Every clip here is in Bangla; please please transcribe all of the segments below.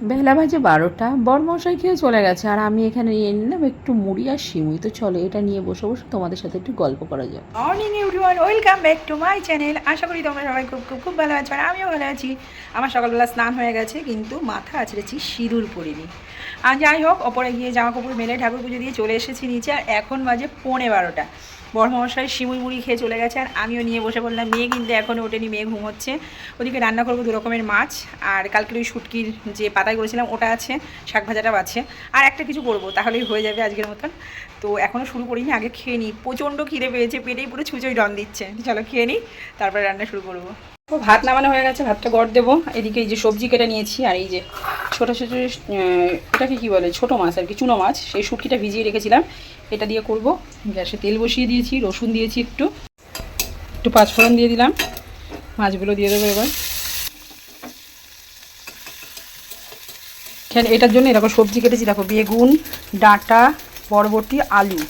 বেলা বাজে বারোটা, বরমশাই খেয়ে চলে গেছে, আর আমি এখানে নিয়ে নিলাম একটু মুড়ি আর সিমুই তো চলো, এটা নিয়ে বসে বসে তোমাদের সাথে একটু গল্প করা যাক। Morning everyone welcome back to my channel আশা করি তোমরা সবাই খুব খুব খুব ভালো আছো, আর আমিও ভালো আছি। আমার সকালবেলা স্নান হয়ে গেছে, কিন্তু মাথা আছড়েছি, সিঁদুর পরিনি। আর যাই হোক, ওপরে গিয়ে জামা কাপড় মেলে ঠাকুর পুজো দিয়ে চলে এসেছি নিচে, আর এখন বাজে পৌনে বারোটা। বর্মশাই শিমুই মুড়ি খেয়ে চলে গেছে আর আমিও নিয়ে বসে বললাম মেয়ে কিন্তু এখনও ওঠেনি, মেয়ে ঘুমোচ্ছে। ওদিকে রান্না করব দু রকমের মাছ। আর কালকের ওই শুটকির যে পাতায় করেছিলাম, ওটা আছে, শাক ভাজাটাও আছে। আর একটা কিছু করব, তাহলেই হয়ে যাবে আজকের মতন। তো এখনও শুরু করিনি, আগে খেয়ে নিই। প্রচণ্ড খিদে পেয়েছে, পেটেই পুরো ছুঁচোই ডন দিচ্ছে। চলো খেয়ে নিই, তারপরে রান্না শুরু করব। তো ভাত নামানো হয়ে গেছে, ভাতটা গড় দেবো। এদিকে এই যে সবজি কেটে নিয়েছি, আর এই যে ছোটো ছোটো এটাকে কি বলে, ছোটো মাছ আর কি, চুনো মাছ। সেই শুটকিটা ভিজিয়ে রেখেছিলাম, এটা দিয়ে করব। গ্যাসে তেল বসিয়ে দিয়েছি, রসুন দিয়েছি একটু। একটু পাঁচফোড়ন দিয়ে দিলাম, মাছগুলো দিয়ে দেবো এবার। এটার জন্য এরকম সবজি কেটেছি, দেখো বেগুন, ডাঁটা বরবটি, আলু।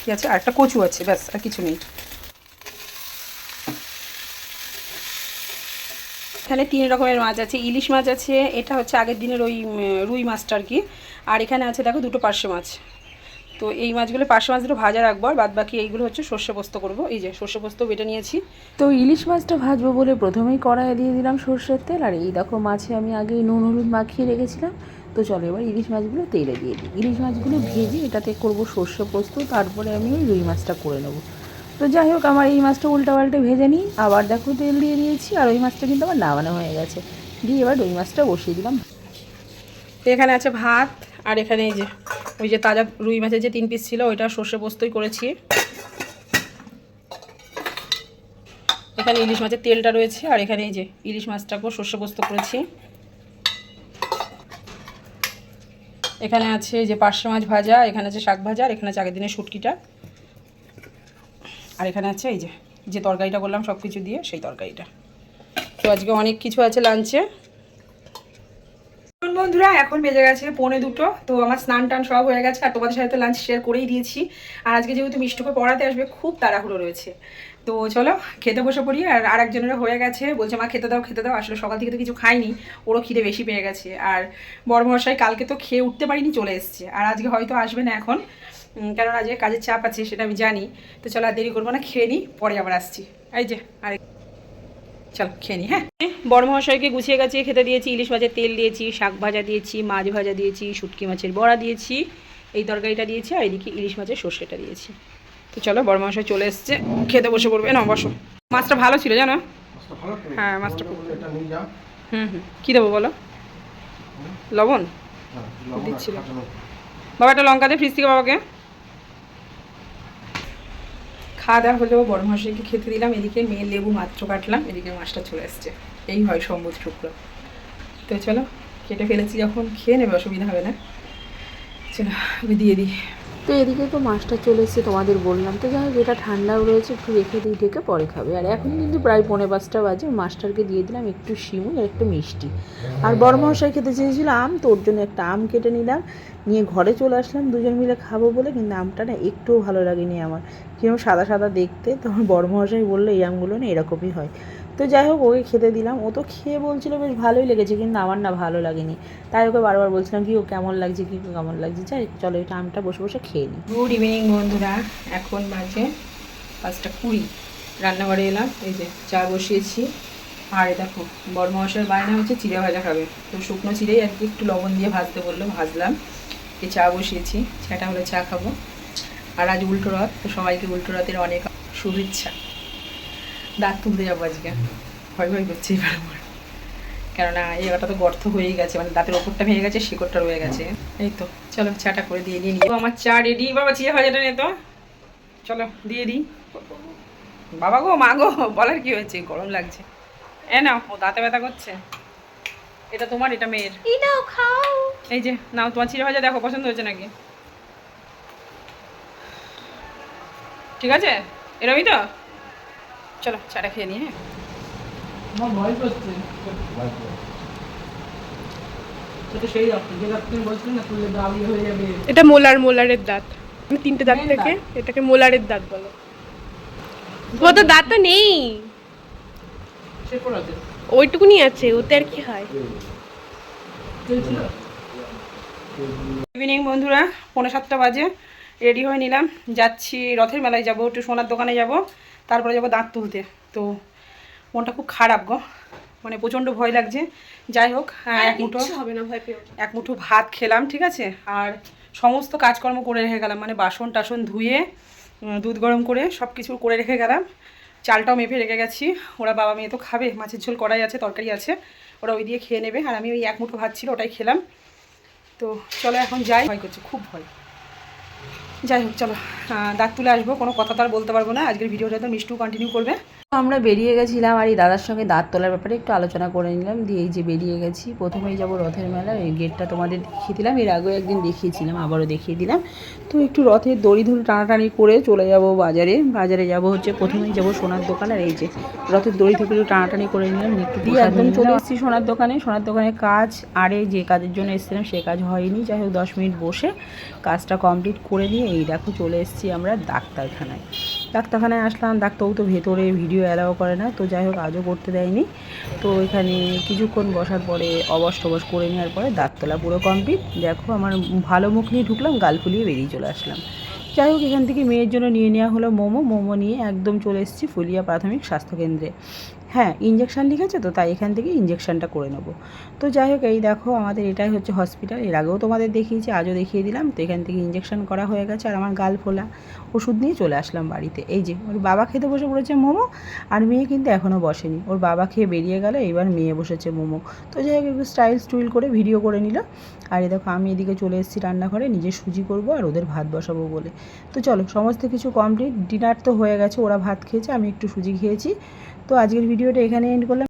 কি আছে? আর একটা কচু আছে, ব্যাস, আর কিছু নেই। এখানে তিন রকমের মাছ আছে। ইলিশ মাছ আছে, এটা হচ্ছে আগের দিনের ওই রুই মাছটা আর কি। আর এখানে আছে, দেখো, দুটো পার্শে মাছ। তো এই মাছগুলো পার্শে মাছ দুটো ভাজা রাখব, আর বাদ বাকি এইগুলো হচ্ছে সর্ষে পোস্ত করব। এই যে, সর্ষে পোস্ত বেটে নিয়েছি। তো ইলিশ মাছটা ভাজবো বলে প্রথমেই কড়াইয়ে দিয়ে দিলাম সর্ষের তেল, আর এই দেখো মাছে আমি আগে নুন, হলুদ মাখিয়ে রেখেছিলাম। তো চলো এবার ইলিশ মাছগুলো তেলে দিয়ে দিই। ইলিশ মাছগুলো ভেজে এটাতে করব সর্ষে পোস্ত, তারপরে আমি ওই রুই মাছটা করে নেব। তো যাই হোক, আমার এই মাছটা উল্টা পাল্টে ভেজে নিই। আবার দেখো তেল দিয়ে দিয়েছি, আর ওই মাছটা কিন্তু আমার নামানো হয়ে গেছে। দিয়ে এবার রুই মাছটা বসিয়ে দিলাম। তো এখানে আছে ভাত, আর এখানে যে, ওই যে তাজা রুই মাছের যে তিন পিস ছিল, ওইটা সর্ষে পোস্তই করেছি। এখানে ইলিশ মাছের তেলটা রয়েছে, আর এখানে এই যে ইলিশ মাছটাকেও সর্ষে পোস্ত করেছি। এখানে আছে যে পার্শে মাছ ভাজা, এখানে আছে শাক ভাজা, আর এখানে আছে আগের দিনের শুটকিটা। আর এখানে আছে এই যে যে তরকারিটা করলাম সব কিছু দিয়ে, সেই তরকারিটা। তো আজকে অনেক কিছু আছে লাঞ্চে। বন্ধুরা, এখন বেজে গেছে পৌনে দুটো, তো আমার স্নান টান সব হয়ে গেছে, আর তোমাদের সাথে তো লাঞ্চ শেয়ার করেই দিয়েছি। আর আজকে যেহেতু মিষ্টুকে পড়াতে আসবে, খুব তাড়াহুড়ো রয়েছে। তো চলো, খেতে বসে পড়ি আর আরেকজনেরও হয়ে গেছে। বলছে, মা, খেতে দাও খেতে দাও। আসলে সকাল থেকে তো কিছু খাইনি, ওরও খিদে বেশি পেয়ে গেছে। আর বড় মশাই কালকে তো খেয়ে উঠতে পারিনি, চলে এসছে। আর আজকে হয়তো আসবে না এখন কারণ আজকে কাজের চাপ আছে, সেটা আমি জানি। তো চলো, আর দেরি করব না, খেয়ে নিই পরে আবার আসছি। এই যে, আরেক চলো, খেয়ে নিই হ্যাঁ? বড় মহাশয়কে গুছিয়ে গাছিয়ে খেতে দিয়েছি, ইলিশ মাছের তেল দিয়েছি, শাক ভাজা দিয়েছি, মাছ ভাজা দিয়েছি, শুটকি মাছের বড়া দিয়েছি, এই তরকারিটা দিয়েছি, আর এদিকে ইলিশ মাছের সর্ষেটা দিয়েছি। তো চলো বড় মহাশয় চলে এসছে। খেতে বসে পড়বে। না বসো। মাছটা ভালো ছিল জানো? হ্যাঁ মাছটা। হুম হুম। কী দেবো বলো? লবণ? হ্যাঁ, লবণ আর দিচ্ছি। বাবা একটা লঙ্কা দিয়ে ফ্রিজ থেকে বাবাকে। খাওয়া দাওয়া হলেও বড় মশাইকে খেতে দিলাম। এদিকে মেয়ে লেবু মাত্র কাটলাম। এদিকে মাছটা চলে এসছে। এই হয় সম্বুজ শুক্র। তো চলো কেটে ফেলেছি যখন। খেয়ে নেবে অসুবিধা হবে না। চলো আমি দিয়ে দিই। তো এদিকে তো মাছটা চলে এসেছে, তোমাদের বললাম। তো যাই এটা ঠান্ডাও রয়েছে, একটু রেখে দিই ঢেকে পরে খাবে। আর এখন কিন্তু প্রায় পৌনে পাঁচটা বাজে মাছটাকে দিয়ে দিলাম একটু শিমুই আর একটু মিষ্টি। আর বড় মশাই খেতে চেয়েছিল আম, তো ওর জন্য একটা আম কেটে নিলাম। নিয়ে ঘরে চলে আসলাম, দুজন মিলে খাব বলে, কিন্তু আমটা না একটুও ভালো লাগেনি আমার। কীরকম সাদা সাদা দেখতে তখন বড় মশাই বলল, এই আমগুলো না এরকমই হয়। তো যাই হোক, ওকে খেতে দিলাম। ও তো খেয়ে বলছিল, বেশ ভালোই লেগেছে, কিন্তু আমার না ভালো লাগেনি। তাই ওকে বারবার বলছিলাম, কি ও কেমন লাগছে, কি কেমন লাগছে? যাই চলো এটা আমটা বসে বসে খেয়ে নিই গুড ইভিনিং বন্ধুরা, এখন বাজে পাঁচটা কুড়ি। রান্নাঘরে এলাম, এই যে চা বসিয়েছি। আর দেখো মশার বায়না হচ্ছে চিড়ে ভাজা খাবে। তো শুকনো চিড়েই আর কি একটু লবণ দিয়ে ভাজতে বলল, ভাজলাম। এই চা বসিয়েছি চাটা হলে চা খাব। আর আজ উল্টো রথ, তো সবাইকে উল্টো রথের অনেক শুভেচ্ছা। দাঁত তুলতে যাব আজকে। ভয় ভয় করছে এবার আমার। কেননা এই ওটা তো গর্ত হয়েই গেছে মানে দাঁতের ওপরটা ভেঙে গেছে শিকড়টা রয়ে গেছে। এই তো চলো চাটা করে দিয়ে নিয়ে নিই। আমার চা রেডি বাবা চিয়া ভাজাটা নে তো। চলো দিয়ে দিই। বাবা গো মা গো বলার কি হয়েছে? গরম লাগছে। এ নাও ও দাঁতে ব্যথা করছে। এটা তোমার এটা মেয়ের। এই নাও খাও। এই যে নাও তোমার চিড়ে ভাজা দেখো পছন্দ হয়েছে নাকি? ঠিক আছে? এরমই তো? চলো চাটা খেয়ে নিই হ্যাঁ। এটা ইয়ে। এটা মোলার মোলারের দাঁত। আমি তিনটে দাঁত থেকে এটাকে মোলারের দাঁত বলো। ও তো দাঁত তো নেই। ওইটুকুনি আছে ওতে আর কি হয়? ইভিনিং বন্ধুরা পৌনে সাতটা বাজে। রেডি হয়ে নিলাম। যাচ্ছি রথের মেলায় যাব একটু সোনার দোকানে যাব। তারপরে যাব দাঁত তুলতে। তো মনটা খুব খারাপ গো। মানে প্রচণ্ড ভয় লাগছে। যাই হোক হ্যাঁ, এক মুঠো হবে না ভয় না। এক মুঠো ভাত খেলাম ঠিক আছে? আর সমস্ত কাজকর্ম করে রেখে গেলাম। মানে বাসন টাসন ধুয়ে দুধ গরম করে সব কিছু করে রেখে গেলাম। চালটাও মেপে রেখে গেছি। ওরা বাবা মেয়ে তো খাবে মাছের ঝোল কড়াই আছে তরকারি আছে। ওরা ওই দিয়ে খেয়ে নেবে। আর আমি ওই এক মুঠো ভাত ছিল ওটাই খেলাম। তো চলো এখন যাই। ভয় করছে খুব ভয়। যাই হোক, চলো দাঁত তুলে আসব, কোনো কথা তো আর বলতে পারব না, আজকের ভিডিওটা তো মিষ্টু কন্টিনিউ করবে। আমরা বেরিয়ে গেছিলাম আর এই দাদার সঙ্গে দাঁত তোলার ব্যাপারে একটু আলোচনা করে নিলাম। দিয়ে এই যে বেরিয়ে গেছি প্রথমেই যাব রথের মেলা এই গেটটা তোমাদের দেখিয়ে দিলাম। এর আগেও একদিন দেখিয়েছিলাম আবারও দেখিয়ে দিলাম। তো একটু রথের দড়ি ধরে টানাটানি করে চলে যাব বাজারে। বাজারে যাব হচ্ছে প্রথমেই যাব সোনার দোকান। আর এই যে রথের দড়ি থেকে একটু টানাটানি করে নিলাম। একটু দিয়ে একদম চলে এসেছি সোনার দোকানে। সোনার দোকানে কাজ আরে যে কাজের জন্য এসেছিলাম সে কাজ হয়নি। যাই হোক দশ মিনিট বসে কাজটা কমপ্লিট করে নিয়ে এই দেখো চলে এসেছি আমরা ডাক্তারখানায়। ডাক্তারখানায় আসলাম ডাক্তারও তো ভেতরে ভিডিও অ্যালাও করে না, তো যাই হোক আজও করতে দেয়নি। তো এখানে কিছুক্ষণ বসার পরে অবশ টবশ করে নেওয়ার পরে দাঁততলা পুরো কমপ্লিট দেখো আমার ভালো মুখ নিয়ে ঢুকলাম, গাল ফুলিয়ে বেরিয়ে চলে আসলাম। যাই হোক, এখান থেকে মেয়ের জন্য নিয়ে নেওয়া হলো মোমো। মোমো নিয়ে একদম চলে এসেছি ফুলিয়া প্রাথমিক স্বাস্থ্যকেন্দ্রে হ্যাঁ ইঞ্জেকশান লিখেছে তো, তাই এখান থেকে ইঞ্জেকশানটা করে নেব। তো যাই হোক, এই দেখো আমাদের এটাই হচ্ছে হসপিটাল এর আগেও তোমাদের দেখিয়েছি, আজও দেখিয়ে দিলাম। তো এখান থেকে ইঞ্জেকশন করা হয়ে গেছে আর আমার গাল ফোলা। ওষুধ নিয়ে চলে আসলাম বাড়িতে। এই যে, ওর বাবা খেতে বসে পড়েছে মোমো, আর মেয়ে কিন্তু এখনও বসেনি। ওর বাবা খেয়ে বেরিয়ে গেল এবার মেয়ে বসেছে মোমো। তো যাই হোক, একটু স্টাইল স্টুইল করে ভিডিও করে নিল। আর এই দেখো, আমি এদিকে চলে এসেছি রান্নাঘরে, নিজে সুজি করব আর ওদের ভাত বসাবো বলে। তো চলো, সমস্ত কিছু কমপ্লিট ডিনার তো হয়ে গেছে, ওরা ভাত খেয়েছে, আমি একটু সুজি খেয়েছি। তো আজকের ভিডিওটা এখানে এন্ড করলাম।